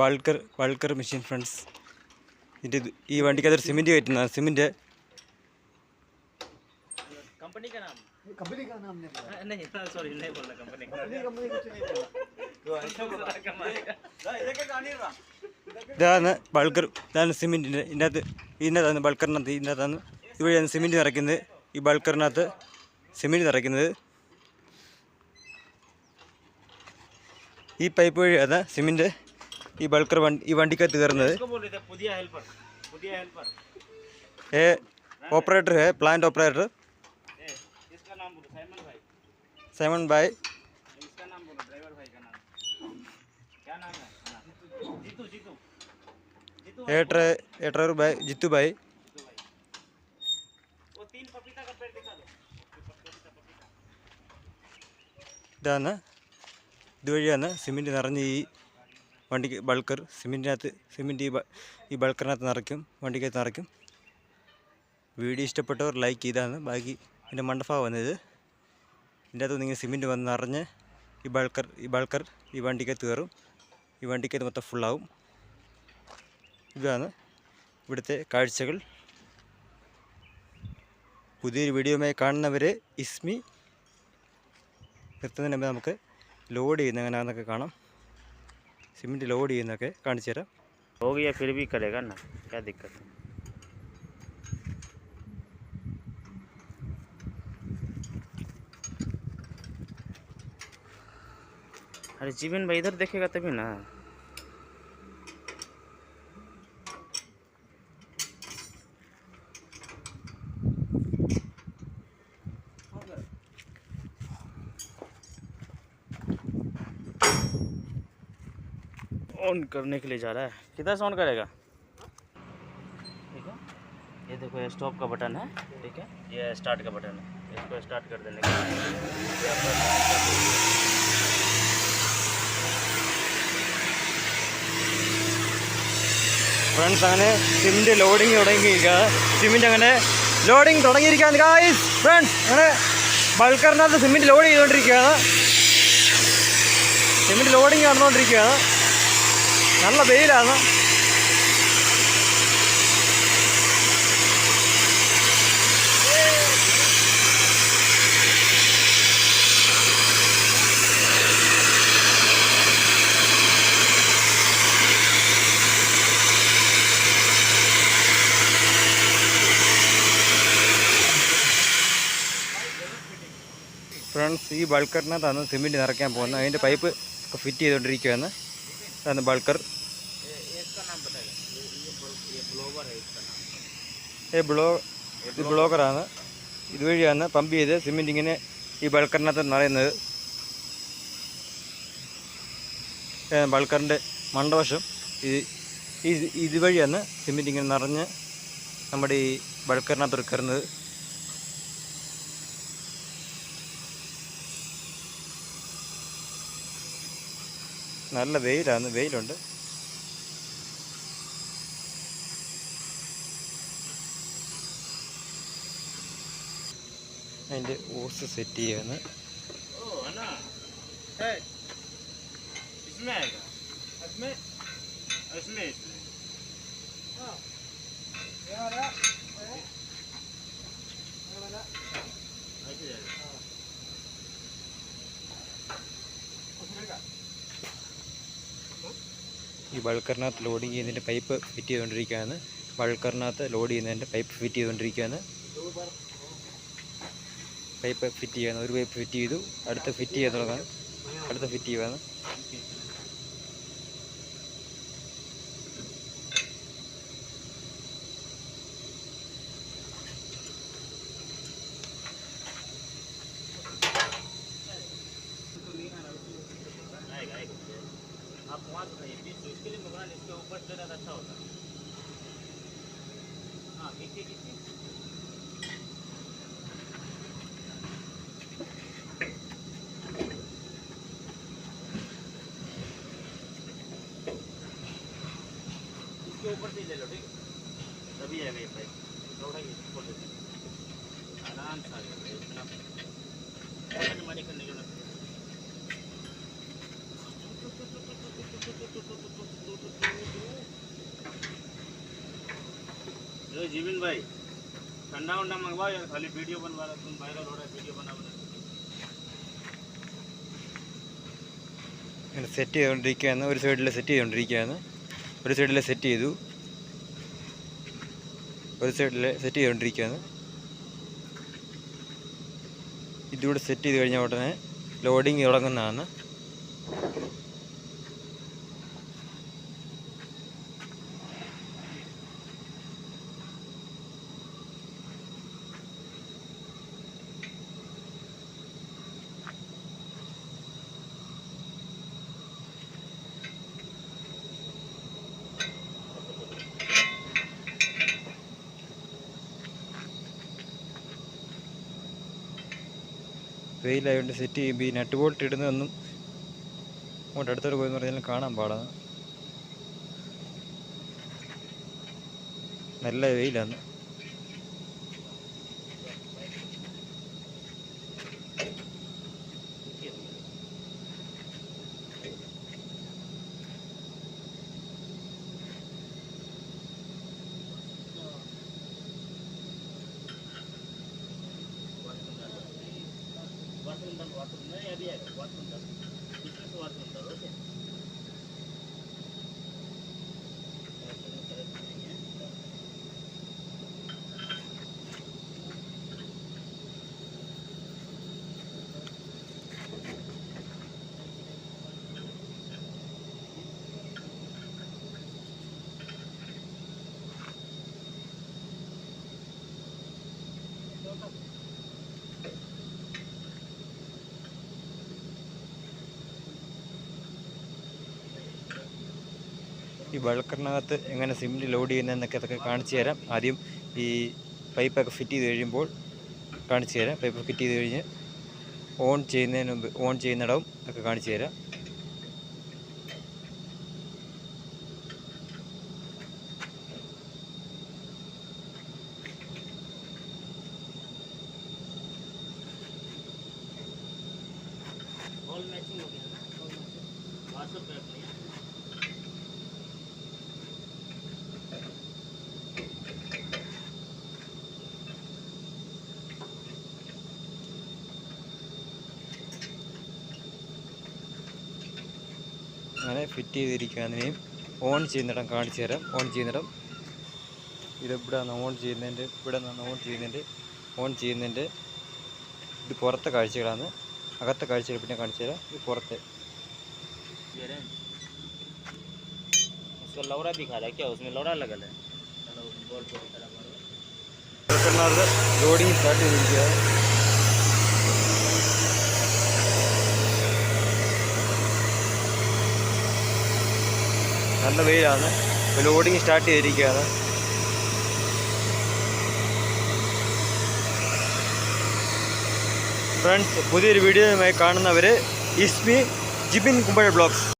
Bulker bulker machine friends ഇതിന്റെ ഈ വണ്ടിക്കകത്ത് അതൊരു സിമെന്റ് കയറ്റുന്ന സിമെന്റ് ഇതാണ് ബൾക്കർ ഇതാണ് സിമെന്റിന്റെ ഇതിനകത്ത് ഇതിനകത്താണ് ബൾക്കറിനകത്ത് ഇതിനകത്താണ് ഇവിടെയാണ് സിമെന്റ് നിറയ്ക്കുന്നത്. ഈ ബൾക്കറിനകത്ത് സിമെന്റ് നിറയ്ക്കുന്നത്. ഈ പൈപ്പ് വഴിയാണ് സിമെൻറ്റ് ഈ ബൾക്കർ വണ്ടി ഈ വണ്ടിക്കകത്ത് കയറുന്നത് इसको बोल रहे थे पुदिया हेल्पर पुदिया हेल्पर ഏ ഓപ്പറേറ്റർ है प्लांट ऑपरेटर ए इसका नाम बोलो साइमन भाई सेवन बाई इसका नाम बोलो ड्राइवर भाई का नाम क्या नाम है हाँ, जीतू जीतू जीतू ए dry A driver by Jitu भाई जीतू भाई वो तीन पपीता का पेड़ दिखा दो पपीता पपीता ഇതാണ് ഇതുവഴിയാണ് സിമെന്റ് നിറഞ്ഞ് ഈ വണ്ടിക്ക് ബൾക്കർ സിമെന്റിനകത്ത് സിമെന്റ് ഈ ഈ ബൾക്കറിനകത്ത് നിറയ്ക്കും വണ്ടിക്കകത്ത് നിറയ്ക്കും. വീഡിയോ ഇഷ്ടപ്പെട്ടവർ ലൈക്ക് ചെയ്താണ് ബാക്കി എന്റെ മണ്ടഭാഗം വന്നത് ഇതിന്റെ അകത്ത് നിങ്ങൾ സിമെന്റ് വന്ന് നിറഞ്ഞ് ഈ ബൾക്കർ ഈ ബൾക്കർ ഈ വണ്ടിക്കകത്ത് കയറും. ഈ വണ്ടിക്കകത്ത് മൊത്തം ഫുള്ളാവും. ഇതാണ് ഇവിടുത്തെ കാഴ്ചകൾ. പുതിയൊരു വീഡിയോയുമായി കാണുന്നവരെ ഇസ്മി. നിർത്തുന്നതിന് മുമ്പ് നമുക്ക് ലോഡ് ചെയ്യുന്ന എങ്ങനെയാണെന്നൊക്കെ കാണാം സിമെൻറ്റ് ലോഡ് ചെയ്യുന്നതൊക്കെ കാണിച്ചു തരാം हो गया फिर भी करेगा ना क्या दिक्कत है अरे जीवन भाई इधर देखेगा तभी ना ऑन करने के लिए जा रहा है किधर से ऑन करेगा ठीक है ये देखो ये स्टॉप का बटन है ठीक है ये स्टार्ट का बटन है इसको स्टार्ट कर देने के बाद ये आपका ഫ്രണ്ട്സ് അങ്ങനെ സിമെൻറ്റ് ലോഡിങ് തുടങ്ങിയിരിക്കുകയാണ് സിമെൻറ്റ് അങ്ങനെ ലോഡിങ് തുടങ്ങിയിരിക്കുകയാണ് ഗായ്സ് ഫ്രണ്ട്സ് അങ്ങനെ ബൾക്കറിനകത്ത് സിമെൻറ്റ് ലോഡ് ചെയ്തുകൊണ്ടിരിക്കുകയാണ് സിമെൻറ്റ് ലോഡിങ് നടന്നുകൊണ്ടിരിക്കുകയാണ് നല്ല വെയിലാണ്. ഫ്രണ്ട്സ് ഈ ബൾക്കറിനകത്താണ് സിമെന്റ് നിറയ്ക്കാൻ പോകുന്നത്. അതിന്റെ പൈപ്പ് ഒക്കെ ഫിറ്റ് ചെയ്തുകൊണ്ടിരിക്കുകയാണ് അതാണ് ബൾക്കർ. ഏ ബ്ലോ ഇത് ബ്ലോക്കറാണ് ഇതുവഴിയാണ് പമ്പ് ചെയ്ത് സിമെന്റിങ്ങിന് ഈ ബൾക്കറിനകത്ത് നിറയുന്നത്. ബൾക്കറിന്റെ മണ്ടവശം ഇത് ഈ ഇതുവഴിയാണ് സിമെന്റിങ്ങിന് നിറഞ്ഞ് നമ്മുടെ ഈ ബൾക്കറിനകത്ത് കയറുന്നത്. നല്ല വെയിലാണ് വെയിലുണ്ട്. അതിന്റെ ഓസ് സെറ്റ് ചെയ്യാണ് ഈ ബൾക്കറിനകത്ത് ലോഡിങ് ചെയ്യുന്നതിന്റെ പൈപ്പ് ഫിറ്റ് ചെയ്തുകൊണ്ടിരിക്കുകയാണ്. ബൾക്കറിനകത്ത് ലോഡ് ചെയ്യുന്നതിന്റെ പൈപ്പ് ഫിറ്റ് ചെയ്തുകൊണ്ടിരിക്കുകയാണ്. പൈപ്പ് ഫിറ്റ് ചെയ്യാണ് ഒരു പൈപ്പ് ഫിറ്റ് ചെയ്തു അടുത്ത ഫിറ്റ് ചെയ്യാൻ തുടങ്ങാൻ അടുത്ത ഫിറ്റ് ചെയ്യുകയാണ് आएगा आएगा आप वहाँ से नहीं बीस इसके लिए मकान इसके ऊपर से ज़्यादा अच्छा होता है हाँ खींचिए खींचिए इसके ऊपर से ले लो ठीक है तभी आएगा ये पाइप थोड़ा ही इसको ले आराम से आ गया इतना मानी करने जो ना जीवन भाई ठंडा उंडा मंगवाओ यार खाली वीडियो बनवा रहा तुम वायरल हो रहा है वीडियो बना बना സെറ്റ് ചെയ്തുകൊണ്ടിരിക്കുകയാണ് ഒരു സൈഡിൽ സെറ്റ് ചെയ്തുകൊണ്ടിരിക്കുകയാണ് ഒരു സൈഡിൽ സെറ്റ് ചെയ്തു. ഒരു സൈഡിൽ സെറ്റ് ചെയ്തുകൊണ്ടിരിക്കുകയാണ്. ഇതിലൂടെ സെറ്റ് ചെയ്ത് കഴിഞ്ഞ ഉടനെ ലോഡിങ് തുടങ്ങുന്നതാണ്. വെയിലായതുകൊണ്ട് സെറ്റ് ചെയ്യുമ്പോൾ ഈ നട്ട് ബോൾട്ട് ഇടുന്നതൊന്നും അങ്ങോട്ട് അടുത്തോട്ട് പോയെന്ന് പറഞ്ഞാലും കാണാൻ പാടാണ് നല്ല വെയിലാണ്. వాటర్ ఉంటారు వాటర్ ఉన్నాయి అది వాటర్ ఉంటారు. బిజినెస్ వాటర్ ఉంటారు ఓకే ഈ ബൾക്കറിനകത്ത് എങ്ങനെ സിമെൻറ്റ് ലോഡ് ചെയ്യുന്നതെന്നൊക്കെ അതൊക്കെ കാണിച്ചു തരാം ആദ്യം ഈ പൈപ്പൊക്കെ ഫിറ്റ് ചെയ്ത് കഴിയുമ്പോൾ കാണിച്ചു തരാം പൈപ്പ് ഫിറ്റ് ചെയ്ത് കഴിഞ്ഞ് ഓൺ ചെയ്യുന്നതിന് മുമ്പ് ഓൺ ചെയ്യുന്നിടവും ഒക്കെ കാണിച്ചു തരാം ऑल मैचिंग हो गया ना व्हाट्सएप पे അങ്ങനെ ഫിറ്റ് ചെയ്തിരിക്കുക അതിനെയും ഓൺ ചെയ്യുന്നിടം കാണിച്ചു തരാം ഓൺ ചെയ്യുന്നിടം ഇത് ഇവിടെ നിന്ന് ഓൺ ചെയ്യുന്നതിന്റെ ഇവിടെ നിന്ന് ഓൺ ചെയ്യുന്നതിന്റെ ഓൺ ചെയ്യുന്നതിന്റെ ഇത് പുറത്തെ കാഴ്ചകളാണ് അകത്തെ കാഴ്ചകൾ പിന്നെ കാണിച്ചു തരാം ഇത് പുറത്തെ ലൗറ ലോഡിങ് സ്റ്റാർട്ട് ചെയ്തിരിക്കുക നല്ല വെയിലാണ്. ലോഡിങ് സ്റ്റാർട്ട് ചെയ്തിരിക്കുകയാണ്. ഫ്രണ്ട്സ് പുതിയൊരു വീഡിയോയുമായി കാണുന്നവർ ഇസ്മി ജിബിൻ കുമ്പഴ ബ്ലോഗ്സ്.